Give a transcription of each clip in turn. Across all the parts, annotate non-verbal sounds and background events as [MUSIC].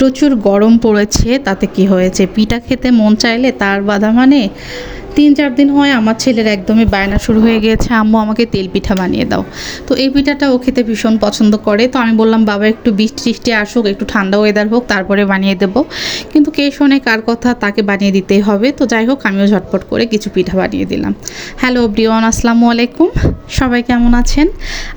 প্রচুর গরম পড়েছে তাতে কি হয়েছে? পিঠা খেতে মন চাইলে তার বাধা মানে তিন চার দিন হয় আমার ছেলের একদমই বায়না শুরু হয়ে গিয়েছে আম্মু, আমাকে তেল পিঠা বানিয়ে দাও। তো এই পিঠাটা ও খেতে ভীষণ পছন্দ করে। তো আমি বললাম, বাবা, একটু বৃষ্টি টিষ্টি আসুক, একটু ঠান্ডা ওয়েদার হোক, তারপরে বানিয়ে দেব। কিন্তু কে শোনে কার কথা, তাকে বানিয়ে দিতেই হবে। তো যাই হোক, আমিও ঝটপট করে কিছু পিঠা বানিয়ে দিলাম। হ্যালো ব্রিওয়ান আসসালামু আলাইকুম। সবাই কেমন আছেন?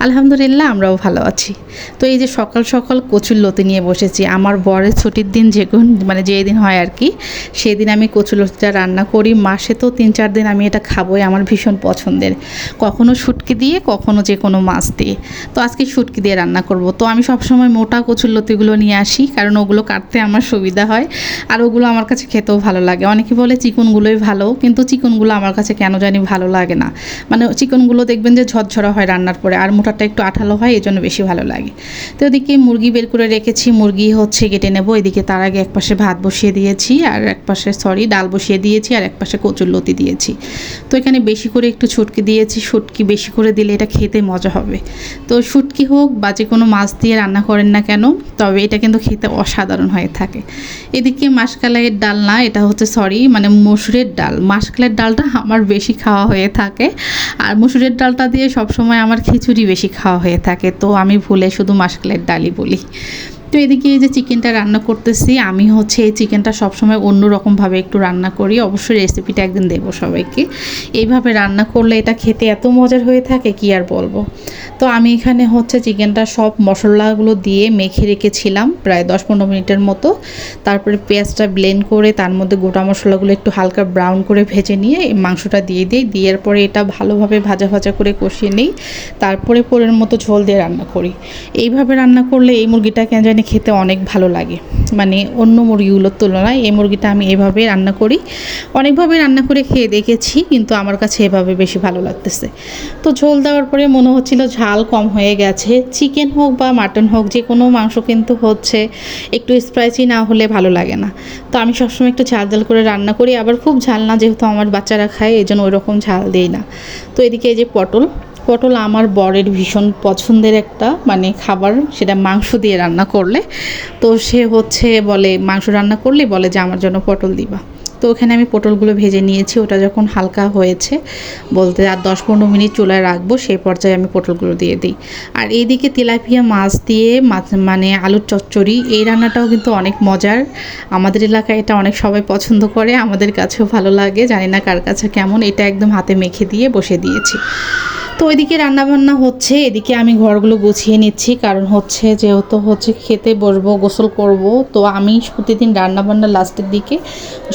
আলহামদুলিল্লাহ, আমরাও ভালো আছি। তো এই যে সকাল সকাল কচুর লতি নিয়ে বসেছি, আমার বরের ছুটির দিন যে মানে যেই দিন হয় আর কি, সেদিন আমি কচুর লতিটা রান্না করি। মাসে তো তিন চার দিন আমি এটা খাবোই, আমার ভীষণ পছন্দের। কখনো শুটকি দিয়ে, কখনো যে কোনো মাছ দিয়ে। তো আজকে শুটকি দিয়ে রান্না করব। তো আমি সবসময় মোটা কচুর লতিগুলো নিয়ে আসি, কারণ ওগুলো কাটতে আমার সুবিধা হয়। আর ওগুলো আমার কাছে খেতেও ভালো লাগে। অনেকে বলে চিকনগুলোই ভালো, কিন্তু চিকনগুলো আমার কাছে কেন জানি ভালো লাগে না। মানে চিকনগুলো দেখবেন যে ঝরঝরা হয় রান্নার পরে, আর মোটাটা একটু আঠালো হয় এই জন্য বেশি ভালো লাগে। তো ওদিকে মুরগি বের করে রেখেছি, মুরগি হচ্ছে কেটে নেব। এদিকে তার আগে এক পাশে ভাত বসিয়ে দিয়েছি, আর এক পাশে সরি, ডাল বসিয়ে দিয়েছি, আর এক পাশে লতি দিয়েছি। তো এখানে বেশি করে একটু ছুটকি দিয়েছি, শুটকি বেশি করে দিলে এটা খেতে মজা হবে। তো শুটকি হোক বা যে কোনো মাছ দিয়ে রান্না করেন না কেন, তবে এটা কিন্তু খেতে অসাধারণ হয়ে থাকে। এদিকে মাসকালাইয়ের ডাল না, এটা হচ্ছে সরি মানে মসুরের ডাল। মাসকালের ডালটা আমার বেশি খাওয়া হয়ে থাকে। আর মসুরের ডালটা দিয়ে সবসময় আমার খিচুড়ি বেশি খাওয়া হয়ে থাকে। তো আমি ভুলে শুধু মাসকালের ডালই বলি। তো এদিকে এই যে চিকেনটা রান্না করতেছি, আমি হচ্ছে এই চিকেনটা সবসময় অন্য রকমভাবে একটু রান্না করি। অবশ্যই রেসিপিটা একদিন দেবো সবাইকে। এইভাবে রান্না করলে এটা খেতে এত মজার হয়ে থাকে, কি আর বলব? তো আমি এখানে হচ্ছে চিকেনটা সব মশলাগুলো দিয়ে মেখে রেখেছিলাম প্রায় দশ পনেরো মিনিটের মতো। তারপরে পেঁয়াজটা ব্লেন্ড করে তার মধ্যে গোটা মশলাগুলো একটু হালকা ব্রাউন করে ভেজে নিয়ে মাংসটা দিয়ে দিই। দেওয়ার পরে এটা ভালোভাবে ভাজা ভাজা করে কষিয়ে নিই। তারপরে পোড়ের মতো ঝোল দিয়ে রান্না করি। এইভাবে রান্না করলে এই মুরগিটা কেন জানি খেতে অনেক ভালো লাগে। মানে অন্য মুরগিগুলোর তুলনায় এই মুরগিটা আমি এভাবে রান্না করি। অনেকভাবে রান্না করে খেয়ে দেখেছি, কিন্তু আমার কাছে এভাবে বেশি ভালো লাগতেছে। তো ঝোল দেওয়ার পরে মনে হচ্ছিল ঝাল কম হয়ে গেছে। চিকেন হোক বা মাটন হোক, যে কোনো মাংস কিন্তু হচ্ছে, একটু স্পাইসি না হলে ভালো লাগে না। তো আমি সবসময় একটু ঝাল ঝাল করে রান্না করি। আবার খুব ঝাল না, যেহেতু আমার বাচ্চারা খায় এই জন্য ওই রকম ঝাল দিই না। তো এদিকে এই যে পটল পটল আমার বরের ভীষণ পছন্দের একটা মানে খাবার, সেটা মাংস দিয়ে রান্না করলে। তো সে হচ্ছে বলে, মাংস রান্না করলে বলে যে, আমার জন্য পটল দিবা। তো ওখানে আমি পটলগুলো ভেজে নিয়েছি, ওটা যখন হালকা হয়েছে, বলতে আর দশ পনেরো মিনিট চুলায় রাখব সেই পর্যায়ে আমি পটলগুলো দিয়ে দিই। আর এইদিকে তেলাপিয়া মাছ দিয়ে মাছ মানে আলুর চচ্চড়ি, এই রান্নাটাও কিন্তু অনেক মজার। আমাদের এলাকায় এটা অনেক সবাই পছন্দ করে, আমাদের কাছেও ভালো লাগে, জানি না কার কাছে কেমন, এটা একদম হাতে মেখে দিয়ে বসে দিয়েছি। তো ওইদিকে রান্নাবান্না হচ্ছে, এদিকে আমি ঘরগুলো গুছিয়ে নিচ্ছি, কারণ হচ্ছে যেহেতু হচ্ছে খেতে বসবো, গোসল করব, তো আমি প্রতিদিন রান্নাবান্না লাস্টের দিকে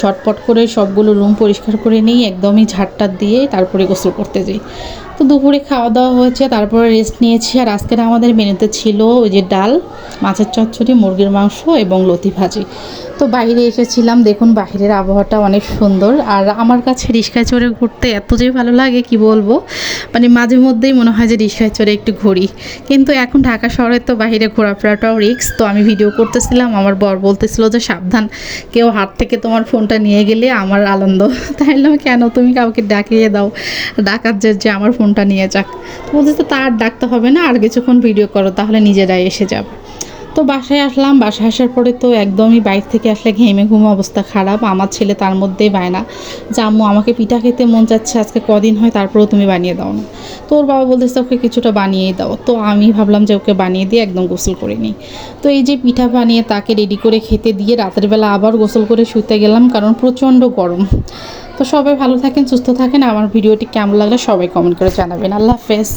ঝটপট করে সবগুলো রুম পরিষ্কার করে নিই, একদমই ঝাড়টা দিয়ে তারপরে গোসল করতে যাই। তো দুপুরে খাওয়া দাওয়া হয়েছে, তারপরে রেস্ট নিয়েছি, আর আজকের আমাদের মেনুতে ছিল ওই যে ডাল, মাছের চচ্চড়ি, মুরগির মাংস এবং লতি ভাজি। তো বাইরে এসেছিলাম, দেখুন বাইরের আবহাওয়াটা অনেক সুন্দর, আর আমার কাছে রিক্সায় চড়ে ঘুরতে এত যে ভালো লাগে, কি বলব? মানে মাঝে মধ্যেই মনে হয় যে রিক্সায় চড়ে একটু ঘুরি। কিন্তু এখন ঢাকা শহরে তো বাহিরে ঘোরাফেরাটাও রিক্স তো আমি ভিডিও করতেছিলাম আমার বর বলতেছিল যে সাবধান কেউ হাত থেকে তোমার ফোনটা নিয়ে গেলে আমার আনন্দ। [LAUGHS] তাই বললাম, কেন তুমি কাউকে ডাকিয়ে দাও ডাকার যে যে আমার ফোনটা নিয়ে যাক। তো বলতেছে তার ডাকতে হবে না আর কিছুক্ষণ ভিডিও করো তাহলে নিজেরাই এসে যাবে। তো বাসায় আসলাম, বাসায় আসার পরে তো একদমই বাইক থেকে আসলে ঘেমে ঘুমে অবস্থা খারাপ। আমার ছেলে তার মধ্যেই বায়না যে আম্মু আমাকে পিঠা খেতে মন যাচ্ছে আজকে কদিন হয় তারপরেও তুমি বানিয়ে দাও না। তো ওর বাবা বলতেছে, ওকে কিছুটা বানিয়েই দাও। তো আমি ভাবলাম যে ওকে বানিয়ে দিয়ে একদম গোসল করে নিই। তো এই যে পিঠা বানিয়ে তাকে রেডি করে খেতে দিয়ে রাতের বেলা আবার গোসল করে শুতে গেলাম, কারণ প্রচণ্ড গরম। তো সবাই ভালো থাকেন, সুস্থ থাকেন। আমার ভিডিওটি কেমন লাগলে সবাই কমেন্ট করে জানাবেন। আল্লাহ হাফেজ।